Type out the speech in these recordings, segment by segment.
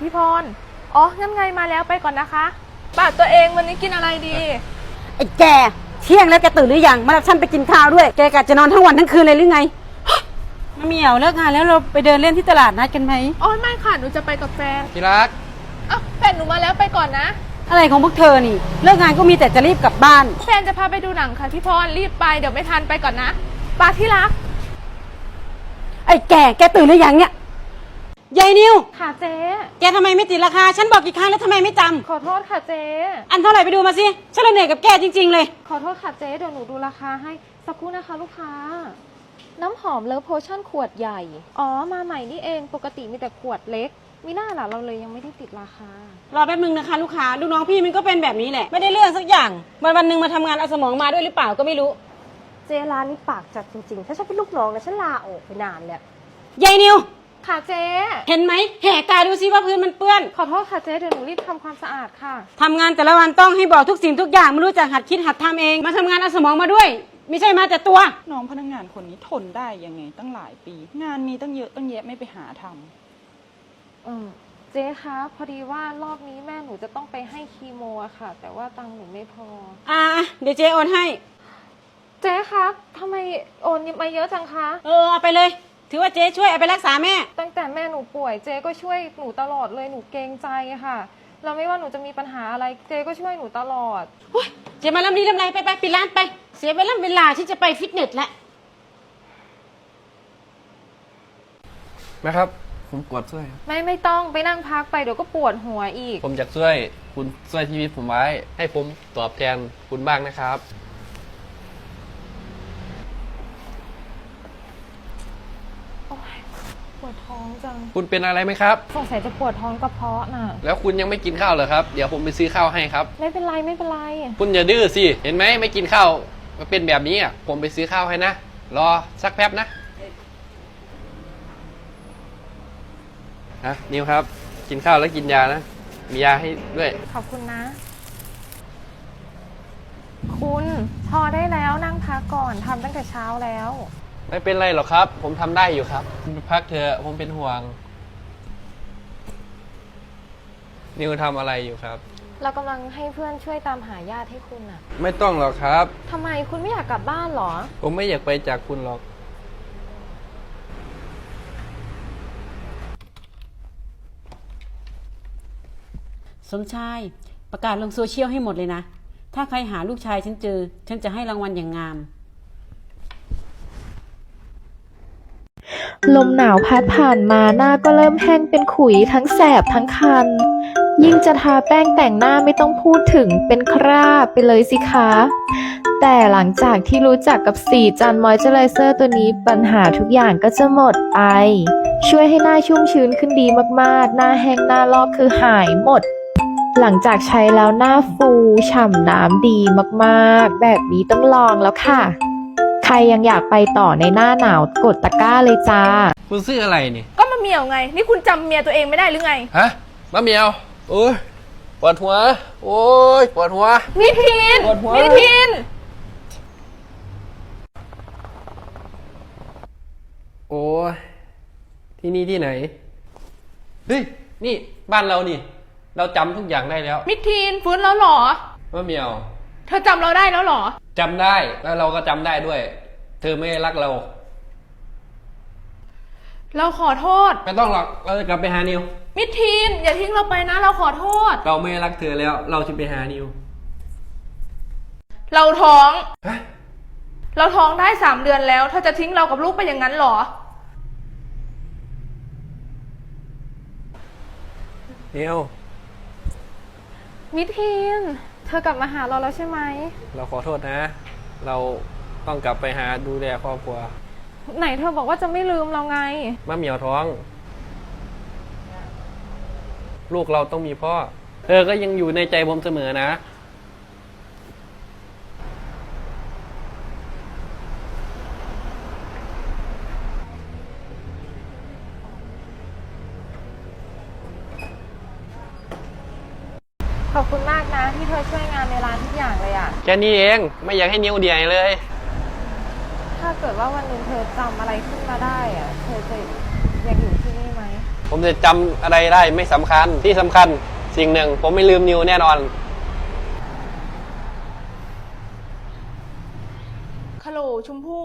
พี่พร อ๋อ งั้นไงมาแล้วไปก่อนนะคะป่าตัวเองวันนี้กินอะไรดี ไอ้แกเที่ยงแล้วแกตื่นหรือยังมารับฉันไปกินข้าวด้วย แกกะจะนอนทั้งวันทั้งคืนเลยหรือไงมะเหมียวเลิกงานแล้วเราไปเดินเล่นที่ตลาดนัดกันไหม อ๋อ ไม่ค่ะ หนูจะไปกับแฟนที่รัก อ้าวแฟนหนูมาแล้วไปก่อนนะ อะไรของพวกเธอนี่ เลิกงานก็มีแต่จะรีบกลับบ้าน แฟนจะพาไปดูหนังค่ะพี่พร รีบไปเดี๋ยวไม่ทันไปก่อนนะป่าที่รัก ไอ้แกแกตื่นหรือยังเนี่ย ยายนิว ค่ะเจ๊ แกทำไมไม่ติดราคา ฉันบอกกี่ครั้งแล้วทำไมไม่จำขอโทษค่ะเจ๊อันเท่าไหร่ไปดูมาสิ ฉันเลยเหนื่อยกับแกจริง ๆ เลย ขอโทษค่ะเจ๊ เดี๋ยวหนูดูราคาให้ สักครู่นะคะลูกค้า น้ำหอมเลิฟโพชั่นขวดใหญ่ อ๋อ มาใหม่นี่เอง ปกติมีแต่ขวดเล็ก มีหน้าล่ะเราเลยยังไม่ได้ติดราคา รอแป๊บนึงนะคะ ลูกค้า ลูกน้องพี่มันก็เป็นแบบนี้แหละ ไม่ได้เรื่องสักอย่าง วันวันๆหนึ่งมาทำงานเอาสมองมาด้วยหรือเปล่าก็ไม่รู้ เจร้านนี้ปากจัดจริงๆ ถ้าฉันเป็นลูกน้องนะฉันลาออกไปนานแล้ว ยายนิว ค่ะเจ๊เห็นไหมแหกตาดูซิว่าพื้นมันเปื้อน ขอโทษค่ะเจ๊เดี๋ยวหนูรีบทำความสะอาดค่ะ ทำงานแต่ละวันต้องให้บอกทุกสิ่งทุกอย่างไม่รู้จักหัดคิดหัดทำเอง มาทำงานเอาสมองมาด้วย ไม่ใช่มาแต่ตัว น้องพนักงานคนนี้ทนได้ยังไงตั้งหลายปี งานมีตั้งเยอะตั้งแยะไม่ไปหาทำ เออเจ๊คะพอดีว่ารอบนี้แม่หนูจะต้องไปให้คีโมอะค่ะ แต่ว่าตังค์หนูไม่พอ อ่าเดี๋ยวเจ๊โอนให้ เจ๊คะทำไมโอนมาเยอะจังคะ เออเอาไปเลย ถือว่าเจ๊ช่วยเอาไปรักษาแม่ ตั้งแต่แม่หนูป่วยเจ๊ก็ช่วยหนูตลอดเลยหนูเกรงใจอะค่ะเราไม่ว่าหนูจะมีปัญหาอะไรเจ๊ก็ช่วยหนูตลอด โอ๊ยเจ๊มาลำนี้ลำไรไปไปปิดร้านไป เสียเวลาเวลาที่จะไปฟิตเนสแล้วนะครับ ผมปวดช่วยครับ ไม่ไม่ต้องไปนั่งพักไปเดี๋ยวก็ปวดหัวอีก ผมอยากช่วยคุณช่วยชีวิตผมไว้ ให้ผมตอบแทนคุณบ้างนะครับ โอ๊ยปวดท้อง จัง คุณเป็นอะไรไหมครับ สงสัยจะปวดท้องกระเพาะน่ะ แล้วคุณยังไม่กินข้าวเหรอครับ เดี๋ยวผมไปซื้อข้าวให้ครับ ไม่เป็นไรไม่เป็นไร คุณอย่าดื้อสิ เห็นไหมไม่กินข้าวมาเป็นแบบนี้อะ ผมไปซื้อข้าวให้นะ รอสักแป๊บนะฮะนิวครับ กินข้าวแล้วกินยานะ มียาให้ด้วย ขอบคุณนะ คุณพอได้แล้วนั่งพักก่อนทำตั้งแต่เช้าแล้ว ไม่เป็นไรหรอกครับ ผมทำได้อยู่ครับคุณไปพักเถอะผมเป็นห่วง นิวทำอะไรอยู่ครับ เรากำลังให้เพื่อนช่วยตามหาญาติให้คุณน่ะไม่ต้องหรอกครับ ทำไมคุณไม่อยากกลับบ้านเหรอ ผมไม่อยากไปจากคุณหรอก สมชาย ประกาศลงโซเชียลให้หมดเลยนะ ถ้าใครหาลูกชายฉันเจอ ฉันจะให้รางวัลอย่างงาม ลมหนาวพัดผ่านมาหน้าก็เริ่มแห้งเป็นขุยทั้งแสบทั้งคัน ยิ่งจะทาแป้งแต่งหน้าไม่ต้องพูดถึงเป็นคราบไปเลยสิคะ แต่หลังจากที่รู้จักกับสีจันมอยเจอไรเซอร์ตัวนี้ปัญหาทุกอย่างก็จะหมดไป ช่วยให้หน้าชุ่มชื้นขึ้นดีมากๆ หน้าแห้งหน้าลอกคือหายหมดหลังจากใช้แล้วหน้าฟูฉ่ำน้ำดีมากๆ แบบนี้ต้องลองแล้วค่ะ ใครยังอยากไปต่อในหน้าหนาวกดตะกร้าเลยจ้า คุณซื้ออะไรนี่ ก็มาเมียวไง นี่คุณจำเมียตัวเองไม่ได้หรือไง ฮะมะเหมียวโอ้ยปวดหัว โอ้ยปวดหัว มิทิน ปวดหัว มิทิน โอ้ยที่นี่ที่ไหนเฮ้ยนี่บ้านเรานี่ เราจำทุกอย่างได้แล้วมิทินฟื้นแล้วเหรอมะเหมียว เธอจำเราได้แล้วเหรอ จำได้แล้วเราก็จำได้ด้วย เธอไม่รักเรา เราขอโทษ ไม่ต้องหรอกเราจะกลับไปหานิว มิทินอย่าทิ้งเราไปนะ เราขอโทษ เราไม่รักเธอแล้ว เราจะไปหานิวเราท้อง ฮะเราท้องได้สามเดือนแล้วเธอจะทิ้งเรากับลูกไปอย่างนั้นเหรอ นิวมิทิน เธอกลับมาหาเราแล้วใช่ไหม เราขอโทษนะ เราต้องกลับไปหาดูแลครอบครัวไหนเธอบอกว่าจะไม่ลืมเราไง มะเหมียวท้อง ลูกเราต้องมีพ่อ เธอก็ยังอยู่ในใจผมเสมอนะ ขอบคุณมากนะที่เธอช่วยงานในร้านทุกอย่างเลยอะแค่นี้เองไม่อยากให้นิวเดียเลย ถ้าเกิดว่าวันหนึงเธอจำอะไรขึ้นมาได้อะเธอจะยังอยู่ที่นี่ไหม ผมจะจำอะไรได้ไม่สำคัญที่สำคัญสิ่งหนึ่ง ผมไม่ลืมนิวแน่นอน ฮัลโหลชมพู่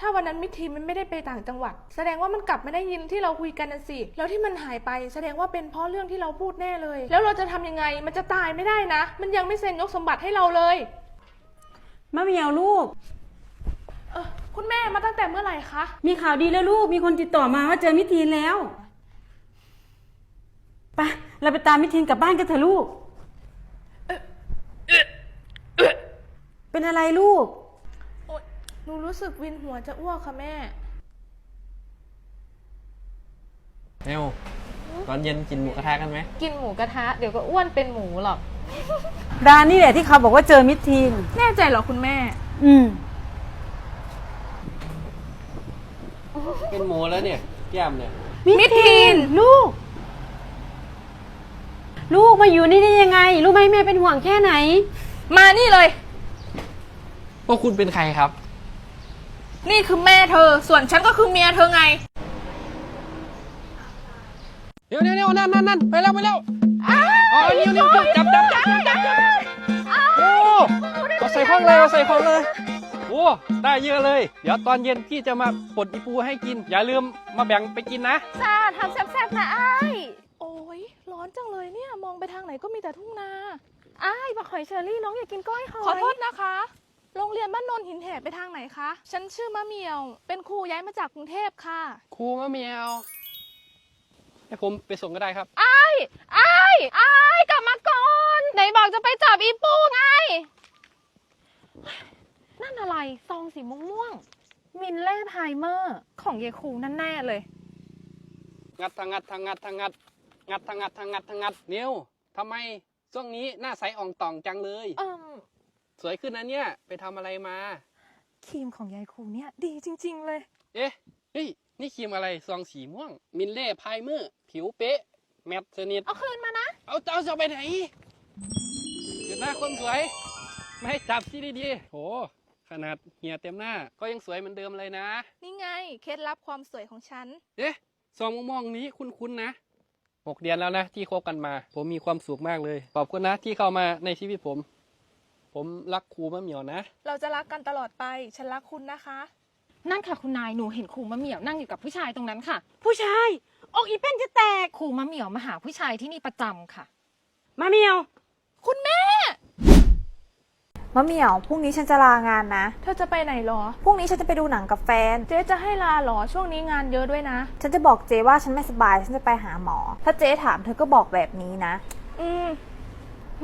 ถ้าวันนั้นมิทีมันไม่ได้ไปต่างจังหวัด แสดงว่ามันกลับมาได้ยินที่เราคุยกันน่ะสิ แล้วที่มันหายไปแสดงว่าเป็นเพราะเรื่องที่เราพูดแน่เลย แล้วเราจะทำยังไง มันจะตายไม่ได้นะ มันยังไม่เซ็นยกสมบัติให้เราเลย มะเหมียวลูก เออคุณแม่มาตั้งแต่เมื่อไหร่คะ มีข่าวดีแล้วลูก มีคนติดต่อมาว่าเจอมิทีนแล้วไปเราไปตามมิทีนกลับบ้านกันเถอะลูก เป็นอะไรลูกโอ๊ย หนูรู้สึกวินหัวจะอ้วกค่ะแม่ เอวตอนเย็นกินหมูกระทะกันไหม กินหมูกระทะเดี๋ยวก็อ้วนเป็นหมูหรอกดานนี่แหละที่เขาบอกว่าเจอมิทีน แน่ใจเหรอคุณแม่ อืม เป็นหมูแล้วเนี่ยแก้มเนี่ย มิทีน ลูก ลูกมาอยู่นี่ได้ยังไง รู้ไหมแม่เป็นห่วงแค่ไหน มานี่เลย พวกคุณเป็นใครครับ นี่คือแม่เธอ ส่วนฉันก็คือเมียเธอไงเดี๋ยวเดี๋ยวเดี๋ยวนั่นนั่นนั่นไปแล้วไปแล้วอ๋อนิ้วนิ้วจับจับจับจับจับจับโอ้เอาใส่ข้องเลยเอาใส่ข้องเลย โอ้ได้เยอะเลย เดี๋ยวตอนเย็นพี่จะมาปลดอีปูให้กิน อย่าลืมมาแบ่งไปกินนะ จ้าทำแซ่บๆนะอ้ายโอ้ยร้อนจังเลยเนี่ย มองไปทางไหนก็มีแต่ทุ่งนาอ้ายบักหอยเชอรี่น้องอยากกินก้อยหอยขอโทษนะคะ โรงเรียนบ้านนนท์หินแหบไปทางไหนคะ ฉันชื่อมะเหมียว เป็นครูย้ายมาจากกรุงเทพค่ะ ครูมะเมียวให้ผมไปส่งก็ได้ครับอ้ายอ้ายอ้ายกลับมาก่อน ไหนบอกจะไปจับอีปูไง นั่นอะไร ซองสีม่วงๆมินเล่ไพรเมอร์ ของเยคูนั่นแน่เลย งัดทางงัดทางงัดทางงัด งัดทางงัดทางงัดทางงัดนิวทำไมช่วงนี้หน้าใสอ่องต่องจังเลย เอิ่ม สวยขึ้นนะเนี่ย ไปทำอะไรมา ครีมของยายคูเนี่ยดีจริง ๆ เลย เอ๊ะเฮ้ยนี่ครีมอะไรซองสีม่วง มินเล่พายเมอร์ผิวเป๊ะ แมตต์สนิทเอาคืนมานะ เอาเจ้าจะเอาไปไหนเกิดหน้าคนสวย ไม่ให้จับที่ดีๆโห ขนาดเหียเต็มหน้า ก็ยังสวยเหมือนเดิมเลยนะ นี่ไง เคล็ดลับความสวยของฉัน เอ๊ะซองม่วงๆนี้คุ้นๆนะหกเดือนแล้วนะที่คบกันมา ผมมีความสุขมากเลย ขอบคุณนะที่เข้ามาในชีวิตผม ผมรักครูมะเหมียวนะ เราจะรักกันตลอดไป ฉันรักคุณนะคะ นั่นค่ะคุณนายหนูเห็นครูมะเหมี่ยวนั่งอยู่กับผู้ชายตรงนั้นค่ะ ผู้ชายอกอีเป็นจะแตกครูมะเหมี่ยวมาหาผู้ชายที่นี่ประจำค่ะ มาเหมียว คุณแม่ มะเหมี่ยว พรุ่งนี้ฉันจะลางานนะ เธอจะไปไหนหรอ พรุ่งนี้ฉันจะไปดูหนังกับแฟน เจ๊จะให้ลาหรอ ช่วงนี้งานเยอะด้วยนะ ฉันจะบอกเจว่าฉันไม่สบาย ฉันจะไปหาหมอ ถ้าเจ๊ถามเธอก็บอกแบบนี้นะ อืม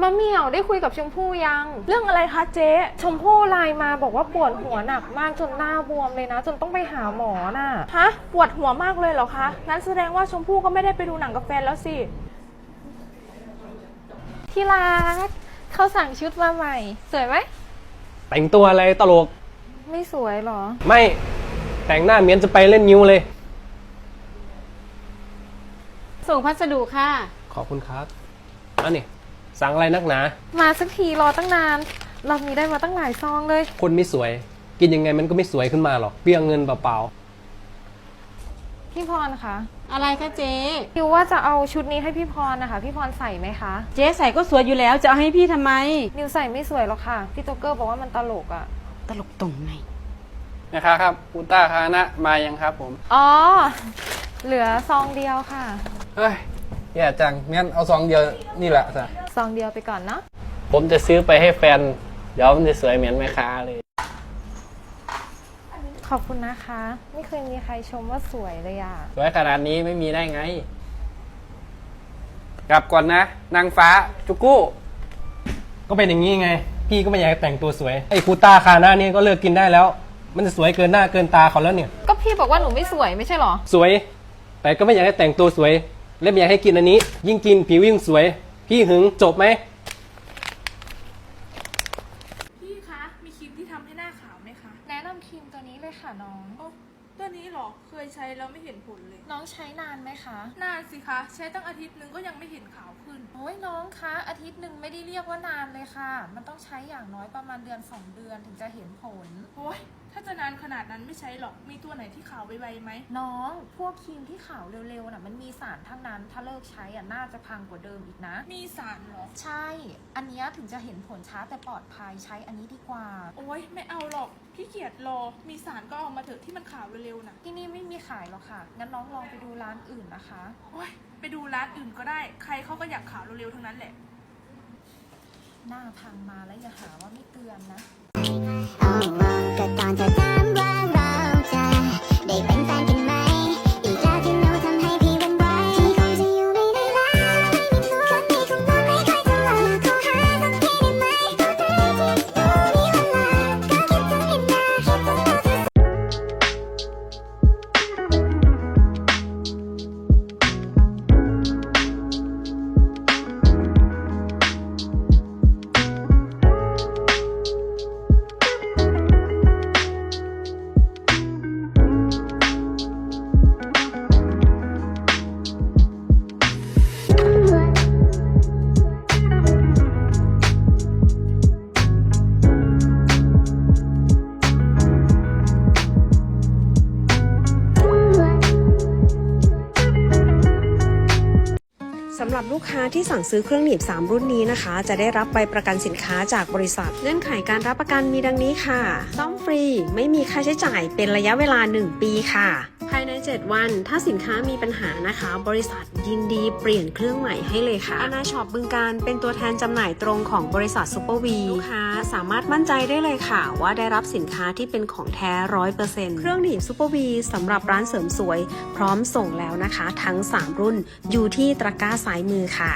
มะเหมี่ยวได้คุยกับชมพู่ยัง เรื่องอะไรคะเจ๊ ชมพู่ไลน์มาบอกว่าปวดหัวหนักมากจนหน้าบวมเลยนะ จนต้องไปหาหมอน่ะฮะปวดหัวมากเลยเหรอคะงั้นแสดงว่าชมพู่ก็ไม่ได้ไปดูหนังกับแฟนแล้วสิที่รักเขาสั่งชุดมาใหม่ สวยไหมแต่งตัวอะไรตลก ไม่สวยเหรอ ไม่แต่งหน้าเหมียนจะไปเล่นนิ้วเลย ส่งพัสดุค่ะ ขอบคุณครับอันนี้ สั่งอะไรนักหนา มาสักทีรอตั้งนานรอบนี้ได้มาตั้งหลายซองเลย คนไม่สวย กินยังไงมันก็ไม่สวยขึ้นมาหรอกเปลืองเงินเปล่าพี่พรคะอะไรคะเจ๊ คิวว่าจะเอาชุดนี้ให้พี่พรนะคะ พี่พรใส่ไหมคะเจ๊ใส่ก็สวยอยู่แล้วจะเอาให้พี่ทำไม นิวใส่ไม่สวยหรอกค่ะพี่โจ๊กเกอร์บอกว่ามันตลกอะ่ะตลกตรงไหนๆนะครับครับอุลตร้าคานะมายังครับผม อ๋อ เหลือซองเดียวค่ะ เฮ้ย แย่จังงั้นเอาซองเดียวนี่แหละจ้ะซองเดียวไปก่อนเนาะผมจะซื้อไปให้แฟน เดี๋ยวมันจะสวยเหมือนแม่ค้าเลย ขอบคุณนะคะ ไม่เคยมีใครชมว่าสวยเลยอะ่ะสวยขนาดนี้ไม่มีได้ไง กลับก่อนนะ นางฟ้าจุกุก็เป็นอย่างนี้ไง พี่ก็ไม่อยากให้แต่งตัวสวย ไอ้คูต้าคาหน้านี่ก็เลิกกินได้แล้ว มันจะสวยเกินหน้าเกินตาเขาแล้วเนี่ย ก็พี่บอกว่าหนูไม่สวยไม่ใช่เหรอ สวย แต่ก็ไม่อยากให้แต่งตัวสวย และไม่อยากให้กินอันนี้ ยิ่งกินผิวยิ่งสวย พี่หึงจบไหม พี่คะ มีครีมที่ทำให้หน้าขาวไหมคะ แนะนำครีมตัวนี้เลยค่ะน้อง โอ้ตัวนี้เหรอ เคยใช้แล้วไม่เห็นผลเลย น้องใช้นานไหมคะ นานสิคะ ใช้ตั้งอาทิตย์นึงก็ยังไม่เห็นขาวขึ้น โอ้ยน้องคะอาอาทิตย์หนึ่งไม่ได้เรียกว่านานเลยค่ะ มันต้องใช้อย่างน้อยประมาณเดือน2เดือนถึงจะเห็นผล โอ้ย ถ้าจะนานขนาดนั้นไม่ใช้หรอก มีตัวไหนที่ขาวไวๆไหม น้อง พวกครีมที่ขาวเร็วๆน่ะมันมีสารทั้งนั้น ถ้าเลิกใช้อะน่าจะพังกว่าเดิมอีกนะ มีสารเหรอ ใช่ อันเนี้ยถึงจะเห็นผลช้าแต่ปลอดภัยใช้อันนี้ดีกว่า โอ้ยไม่เอาหรอกขี้เกียจรอ มีสารก็เอามาเถอะที่มันขาวเร็วๆนะที่นี่ไม่มีขายหรอกค่ะ งั้นน้องลองไปดูร้านอื่นนะคะ โอ้ยไปดูร้านอื่นก็ได้ ใครเขาก็อยากขาวเร็วๆทั้งนั้นแหละ หน้าพังมาแล้วอย่าหาว่าไม่เตือนนะ ก็ตอนเที่สั่งซื้อเครื่องหนีบ 3 รุ่นนี้นะคะ จะได้รับใบประกันสินค้าจากบริษัท เงื่อนไขการรับประกันมีดังนี้ค่ะ ซ่อมฟรี ไม่มีค่าใช้จ่ายเป็นระยะเวลา 1 ปีค่ะ ภายใน 7 วัน ถ้าสินค้ามีปัญหานะคะ บริษัทยินดีเปลี่ยนเครื่องใหม่ให้เลยค่ะอนาช็อปบึงการเป็นตัวแทนจำหน่ายตรงของบริษัทซูเปอร์วีลูกค้าสามารถมั่นใจได้เลยค่ะ ว่าได้รับสินค้าที่เป็นของแท้ร้อยเปอร์เซ็นต์เครื่องหนีบซูเปอร์วีสำหรับร้านเสริมสวย พร้อมส่งแล้วนะคะ ทั้ง 3 รุ่นอยู่ที่ตะกร้าซ้ายมือค่ะ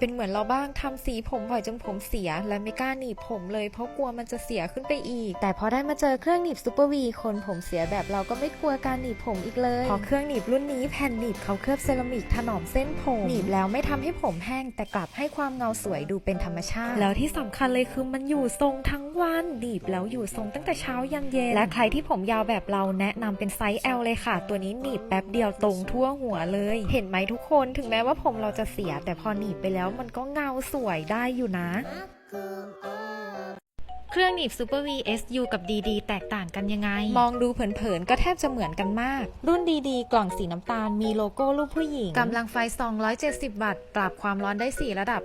เป็นเหมือนเราบ้างทำสีผมบ่อยจนผมเสีย และไม่กล้าหนีบผมเลยเพราะกลัวมันจะเสียขึ้นไปอีก แต่พอได้มาเจอเครื่องหนีบซูเปอร์วีคนผมเสียแบบเราก็ไม่กลัวการหนีบผมอีกเลยเพราะเครื่องหนีบรุ่นนี้แผ่นหนีบเขาเคลือบเซรามิกถนอมเส้นผมหนีบแล้วไม่ทำให้ผมแห้ง แต่กลับให้ความเงาสวยดูเป็นธรรมชาติ แล้วที่สำคัญเลยคือมันอยู่ทรงทั้งวันหนีบแล้วอยู่ทรงตั้งแต่เช้ายันเย็นและใครที่ผมยาวแบบเราแนะนำเป็นไซส์ L เลยค่ะ ตัวนี้หนีบแป๊บเดียวตรงทั่วหัวเลย เห็นไหมทุกคนถึงแม้ว่าผมเราจะเสียแต่พอหนีบไปแล้วมันก็เงาสวยได้อยู่นะ เครื่องหนีบ Super V SU กับ DD แตกต่างกันยังไง มองดูเผินๆ ก็แทบจะเหมือนกันมาก รุ่น DD กล่องสีน้ำตาลมีโลโก้รูปผู้หญิง กำลังไฟ 270 วัตต์ ปรับความร้อนได้ 4 ระดับ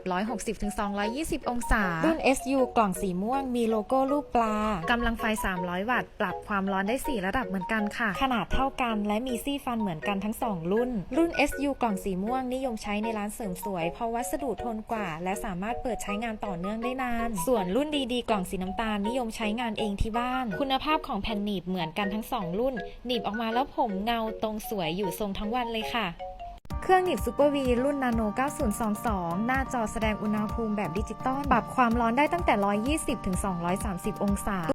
160-220 องศา รุ่น SU กล่องสีม่วงมีโลโก้รูปปลา กำลังไฟ 300 วัตต์ ปรับความร้อนได้ 4 ระดับเหมือนกันค่ะ ขนาดเท่ากันและมีซี่ฟันเหมือนกันทั้ง 2 รุ่น รุ่น SU กล่องสีม่วงนิยมใช้ในร้านเสริมสวย เพราะวัสดุทนกว่า และสามารถเปิดใช้งานต่อเนื่องได้นาน ส่วนรุ่น DD กล่องสีน้ำตาลนิยมใช้งานเองที่บ้าน คุณภาพของแผ่นหนีบเหมือนกันทั้ง 2 รุ่น หนีบออกมาแล้วผมเงาตรงสวยอยู่ทรงทั้งวันเลยค่ะเครื่องหนีบซูเปอร์วีรุ่นนาโน 9022 หน้าจอแสดงอุณหภูมิแบบดิจิตอล ปรับความร้อนได้ตั้งแต่ 120-230 องศา